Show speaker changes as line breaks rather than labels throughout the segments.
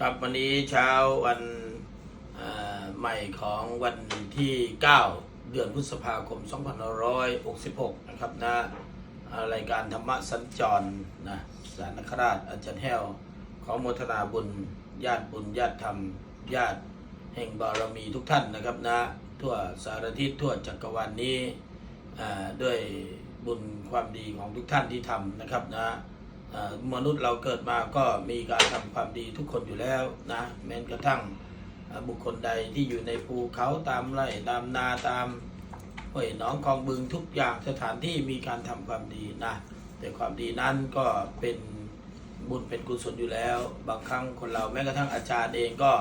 ครับวันนี้เช้าวันใหม่ของวันที่ 9 เดือนพฤษภาคม 2566 นะครับนะรายการธรรมะสัญจรนะสารนคราชอาจารย์แห้ว ขอโมทนาบุญ ญาติบุญ ญาติธรรม ญาติแห่งบารมีทุกท่านนะครับนะ ทั่วสารทิศทั่วจักรวาลนนี้อ่ด้วยบุญความดีของทุกท่านที่ทำนะครับนะ มนุษย์เราเกิดมาก็มีการทำความดีทุกคนอยู่แล้วนะแม้กระทั่งบุคคลใดที่อยู่ในภูเขาตามไร่ตามนาตามห้วยหนองคลองบึงทุกอย่างสถานที่มีการทำความดีนะแต่ความดีนั้นก็เป็นบุญเป็นกุศลอยู่แล้ว บางครั้งคนเราแม้กระทั่งอาจารย์เองก็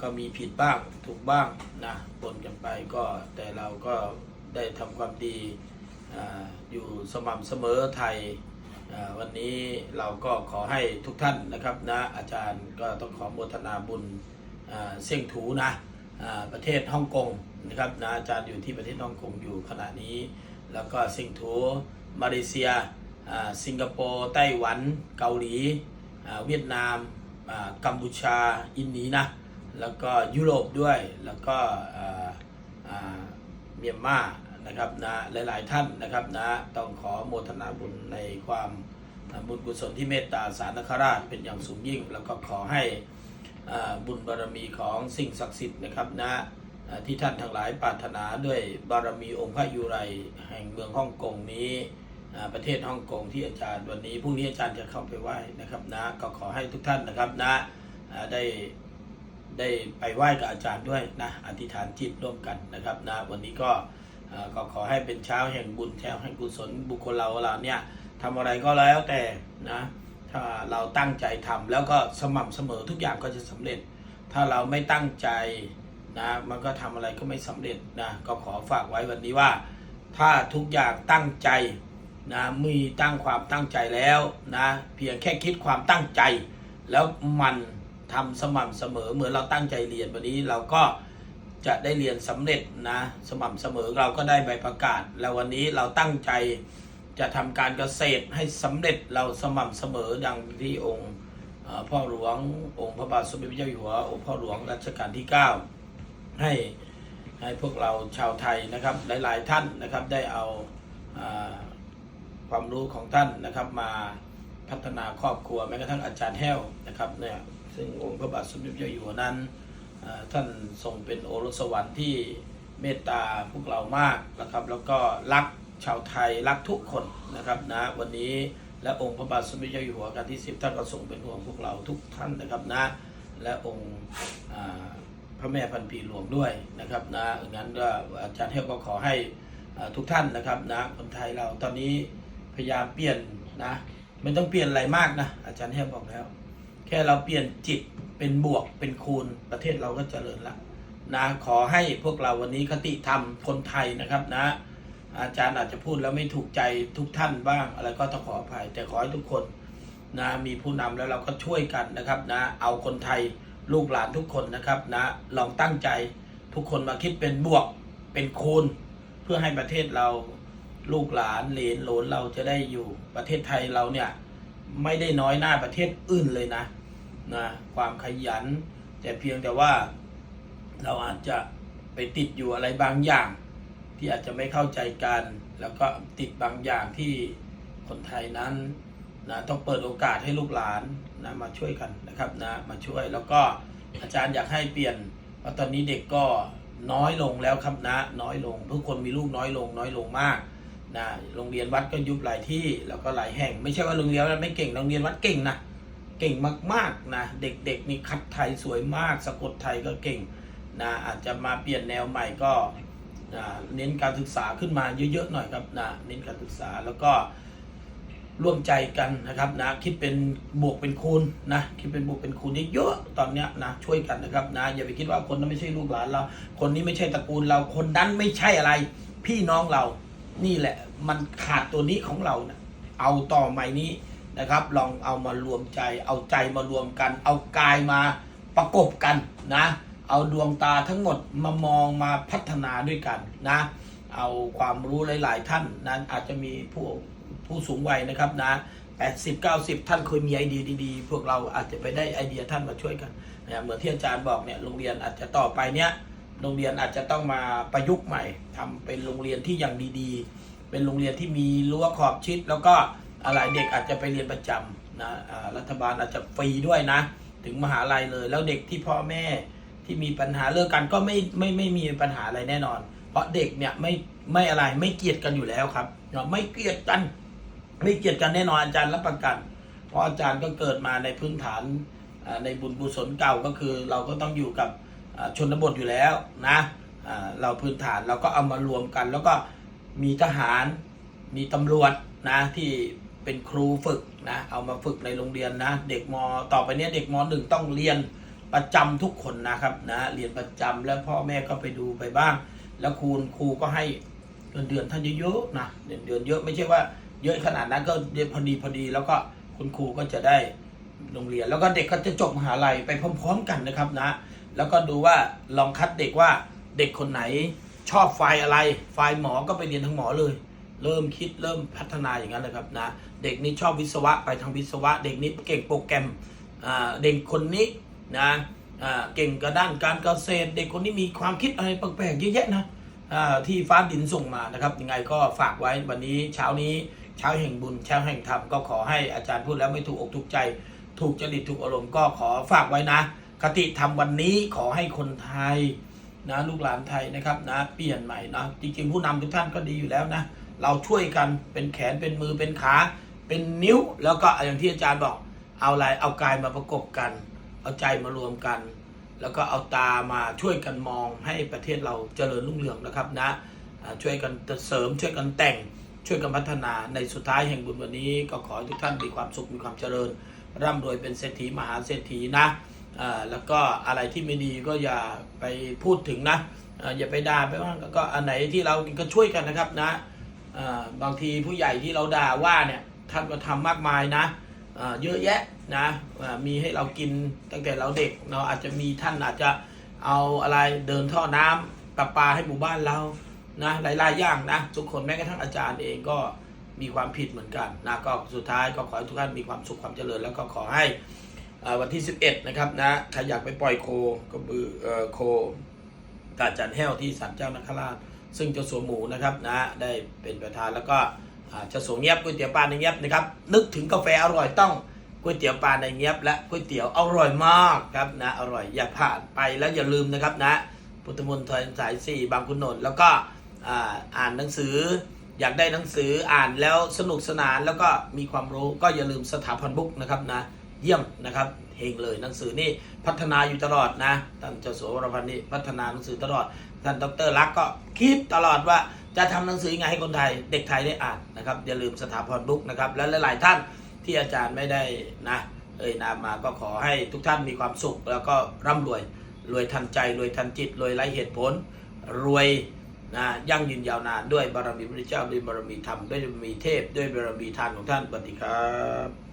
ก็มีผิดบ้างถูกบ้างนะปนกันไปก็แต่เราก็ได้ทำความดีออยู่สม่ำเสมอไทย วันนี้เราก็ขอให้ทุกท่านนะครับนะอาจารย์ก็ต้องขอโมทนาบุญเสี่ยงถูนะประเทศฮ่องกงนะครับนะอาจารย์อยู่ที่ประเทศฮ่องกงอยู่ขณะนี้ แล้วก็เสี่ยงถูมาเลเซียสิงคโปร์ไต้หวันเกาหลีเวียดนามกัมพูชาอินเดียนะแล้วก็ยุโรปด้วยแล้วก็เมียนมา นะครับนะหลาย ๆ ท่านนะครับนะต้องขอโมทนาบุญในความบุญกุศลที่เมตตาสารนคราชเป็นอย่างสูงยิ่ง แล้วก็ขอให้อาบุญบารมีของสิ่งศักดิ์สิทธิ์นะครับนะที่ท่านทั้งหลายปรารถนาด้วยบารมีองค์พระยุไรแห่งเมืองฮ่องกงนี้ประเทศฮ่องกงที่อาจารย์วันนี้พรุ่งนี้อาจารย์จะเข้าไปไหว้นะครับนะก็ขอให้ทุกท่านนะครับนะได้ได้ไปไหว้กับอาจารย์ด้วยนะอธิษฐานจิตร่วมกันนะครับนะวันนี้ก็ ก็ขอให้เป็นเช้าแห่งบุญเช้าแห่งกุศลบุคคลเราเราเนี่ยทำอะไรก็แล้วแต่นะถ้าเราตั้งใจทำแล้วก็สม่ำเสมอทุกอย่างก็จะสำเร็จ ถ้าเราไม่ตั้งใจนะมันก็ทำอะไรก็ไม่สำเร็จนะก็ขอฝากไว้วันนี้ว่า ถ้าทุกอย่างตั้งใจนะมีตั้งความตั้งใจแล้วนะเพียงแค่คิดความตั้งใจ แล้วมันทำสม่ำเสมอเหมือนเราตั้งใจเรียนวันนี้เราก็ จะได้เรียนสำเร็จนะสม่ำเสมอเราก็ได้ใบประกาศ แล้ววันนี้เราตั้งใจจะทำการเกษตรให้สำเร็จเราสม่ำเสมอดังที่องค์พ่อหลวงองค์พระบาทสมเด็จพระเจ้าอยู่หัวองค์พ่อหลวงรัชกาลที่ 9 ให้ให้พวกเราชาวไทยนะครับหลาย ๆ ท่านนะครับได้เอาอความรู้ของท่านนะครับมาพัฒนาครอบครัวแม้กระทั่งอาจารย์แห้วนะครับเนี่ยซึ่งองค์พระบาทสมเด็จพระเจ้าอยู่หัวนั้น ท่านทรงเป็นโอรสสวรรค์ที่เมตตาพวกเรามากนะครับ แล้วก็รักชาวไทยรักทุกคนนะครับนะวันนี้และองค์พระบาทสมเด็จพระเจ้าอยู่หัวการที่สิบท่านก็ทรงเป็นห่วงพวกเราทุกท่านนะครับนะและองค์พระแม่พันปีหลวงด้วยนะครับนะงั้นก็อาจารย์แห้วก็ขอให้ทุกท่านนะครับนะคนไทยเราตอนนี้พยายามเปลี่ยนนะไม่ต้องเปลี่ยนอะไรมากนะอาจารย์แฮมบอกแล้ว แค่เราเปลี่ยนจิต เป็นบวกเป็นคูณประเทศเราก็เจริญละนะขอให้พวกเราวันนี้คติธรรมคนไทยนะครับนะ อาจารย์อาจจะพูดแล้วไม่ถูกใจทุกท่านบ้าง อะไรก็ต้องขออภัย แต่ขอให้ทุกคนนะมีผู้นำแล้วเราก็ช่วยกันนะครับนะ เอาคนไทยลูกหลานทุกคนนะครับนะ ลองตั้งใจทุกคนมาคิดเป็นบวกเป็นคูณ เพื่อให้ประเทศเราลูกหลานเหลนโหลนเราจะได้อยู่ประเทศไทยเราเนี่ยไม่ได้น้อยหน้าประเทศอื่นเลยนะ นะความขยัน แต่เพียงแต่ว่าเราอาจจะไปติดอยู่อะไรบางอย่าง ที่อาจจะไม่เข้าใจกัน แล้วก็ติดบางอย่างที่คนไทยนั้นนะต้องเปิดโอกาสให้ลูกหลานนะมาช่วยกันนะครับนะมาช่วยแล้วก็อาจารย์อยากให้เปลี่ยนเพราะตอนนี้เด็กก็น้อยลงแล้วครับนะน้อยลง ทุกคนมีลูกน้อยลง น้อยลงมากนะโรงเรียนวัดก็ยุบหลายที่แล้วก็หลายแห่ง ไม่ใช่ว่าโรงเรียนวัดไม่เก่งโรงเรียนวัดเก่งนะ เก่งมากๆนะเด็กๆนี่คัดไทยสวยมาก สะกดไทยก็เก่งนะอาจจะมาเปลี่ยนแนวใหม่ก็นะเน้นการศึกษาขึ้นมาเยอะๆหน่อยครับนะเน้นการศึกษาแล้วก็ร่วมใจกันนะครับนะคิดเป็นบวกเป็นคูณนะคิดเป็นบวกเป็นคูณเยอะๆตอนเนี้ยนะช่วยกันนะครับนะอย่าไปคิดว่าคนนั้นไม่ใช่ลูกหลานเรา คนนี้ไม่ใช่ตระกูลเราคนนั้นไม่ใช่อะไร พี่น้องเรานี่แหละมันขาดตัวนี้ของเรานะเอาต่อใหม่นี้ นะครับ ลองเอามารวมใจ เอาใจมารวมกัน เอากายมาประกบกันนะ เอาดวงตาทั้งหมดมามองมาพัฒนาด้วยกันนะ เอาความรู้หลาย ๆ ท่านนั้นอาจจะมีผู้ผู้สูงวัยนะครับนะ80 90 ท่านเคยมีไอเดียดีๆ พวกเราอาจจะไปได้ไอเดียท่านมาช่วยกันนะเหมือนที่อาจารย์บอกเนี่ยโรงเรียนอาจจะต่อไปเนี้ยโรงเรียนอาจจะต้องมาประยุกต์ใหม่ทำเป็นโรงเรียนที่อย่างดีๆ เป็นโรงเรียนที่มีรั้วขอบชิดแล้วก็ อะไรเด็กอาจจะไปเรียนประจำนะรัฐบาลอาจจะฟรีด้วยนะ ถึงมหาลัยเลย แล้วเด็กที่พ่อแม่ที่มีปัญหาเรื่องกันก็ไม่ไม่ไม่มีปัญหาอะไรแน่นอน เพราะเด็กเนี่ยไม่ไม่อะไรไม่เกลียดกันอยู่แล้วครับเนาะไม่เกลียดกัน ไม่เกลียดกันแน่นอนอาจารย์รับประกัน เพราะอาจารย์ก็เกิดมาในพื้นฐานในบุญกุศลเก่าก็คือ เราก็ต้องอยู่กับชนบทอยู่แล้วนะเราพื้นฐานเราก็เอามารวมกัน แล้วก็มีทหารมีตำรวจนะที่ เป็นครูฝึกนะเอามาฝึกในโรงเรียนนะ เด็กมต่อไปเนี้ยเด็กมหนึ่งต้องเรียนประจำทุกคนนะครับนะเรียนประจำแล้วพ่อแม่ก็ไปดูไปบ้าง แล้วครูครูก็ให้เงินเดือนท่านเยอะๆนะเดือนเดือนเยอะไม่ใช่ว่า เยอะขนาดนั้นก็พอดีพอดีแล้วก็คุณครูก็จะได้โรงเรียน แล้วก็เด็กก็จะจบมหาลัยไปพร้อม ๆ กันนะครับนะ แล้วก็ดูว่าลองคัดเด็กว่าเด็กคนไหนชอบไฟอะไร ไฟหมอก็ไปเรียนทางหมอเลย เริ่มคิดเริ่มพัฒนาอย่างนั้นเลยครับนะเด็กนี้ชอบวิศวะไปทางวิศวะ เด็กนี้เก่งโปรแกรมเด็กคนนี้นะเก่งกระด้านการเกษตร เด็กคนนี้มีความคิดอะไรแปลกๆเยอะแยะนะที่ฟ้าดินส่งมานะครับยังไงก็ฝากไว้วันนี้เช้านี้เช้าแห่งบุญเช้าแห่งธรรมก็ขอให้อาจารย์พูดแล้วไม่ถูกอกถูกใจ ถูกจริตถูกอารมณ์ก็ขอฝากไว้นะ คติธรรมวันนี้ขอให้คนไทยนะลูกหลานไทยนะครับนะเปลี่ยนใหม่นะจริงๆผู้นำทุกท่านก็ดีอยู่แล้วนะ เราช่วยกันเป็นแขนเป็นมือเป็นขาเป็นนิ้ว แล้วก็อย่างที่อาจารย์บอก เอาอะไรเอากายมาประกบกัน เอาใจมารวมกัน แล้วก็เอาตามาช่วยกันมองให้ประเทศเราเจริญรุ่งเรืองนะครับนะช่วยกันเสริมช่วยกันแต่งช่วยกันพัฒนาในสุดท้ายแห่งบุญวันนี้ ก็ขอให้ทุกท่านมีความสุขมีความเจริญ ร่ำรวยเป็นเศรษฐีมหาเศรษฐีนะแล้วก็อะไรที่ไม่ดีก็อย่าไปพูดถึงนะอย่าไปด่าไปว่าก็อันไหนที่เราก็ช่วยกันนะครับนะ บางทีผู้ใหญ่ที่เราด่าว่าเนี่ยท่านก็ทำมากมายนะเยอะแยะนะมีให้เรากินตั้งแต่เราเด็กเราอาจจะมีท่านอาจจะเอาอะไรเดินท่อน้ำประปาให้หมู่บ้านเรานะหลายๆอย่างนะทุกคนแม้กระทั่งอาจารย์เองก็มีความผิดเหมือนกันนะก็สุดท้ายก็ขอให้ทุกท่านมีความสุขความเจริญ แล้วก็ขอให้วันที่ 11 นะครับนะใครอยากไปปล่อยโคก็บือโคกาจันแห้วที่ศาลเจ้านคราช ซึ่งเจ้าสัวหมูนะครับนะได้เป็นประธานแล้วก็เจ้าสัวเงียบก๋วยเตี๋ยวปลาในเงียบนะครับนึกถึงกาแฟอร่อยต้องก๋วยเตี๋ยวปลาในเงียบและก๋วยเตี๋ยวอร่อยมากครับนะอร่อยอย่าผ่านไปแล้วอย่าลืมนะครับนะพุทธมนตรสายสี่บางขุนนนท์แล้วก็อ่านหนังสืออยากได้หนังสืออ่านแล้วสนุกสนานแล้วก็มีความรู้ก็อย่าลืมสถาพันบุ๊กนะครับนะเยี่ยมนะครับเฮงเลยหนังสือนี่พัฒนาอยู่ตลอดนะท่านเจ้าสัววรพันธ์นี่พัฒนาหนังสือตลอด ท่านดรลักษ์ก็คิดตลอดว่าจะทำหนังสือยังไงให้คนไทยเด็กไทยได้อ่านนะครับอย่าลืมสถาพรบุ๊กนะครับและหลายๆท่านที่อาจารย์ไม่ได้นะเอ่ยนามมาก็ขอให้ทุกท่านมีความสุข แล้วก็ร่ำรวยรวยทันใจรวยทันจิตรวยไร้เหตุผล รวยนะยั่งยืนยาวนานด้วยบารมีพระเจ้าด้วยบารมีธรรมด้วยบารมีเทพ ด้วยบารมีทานของท่านปฏิครับ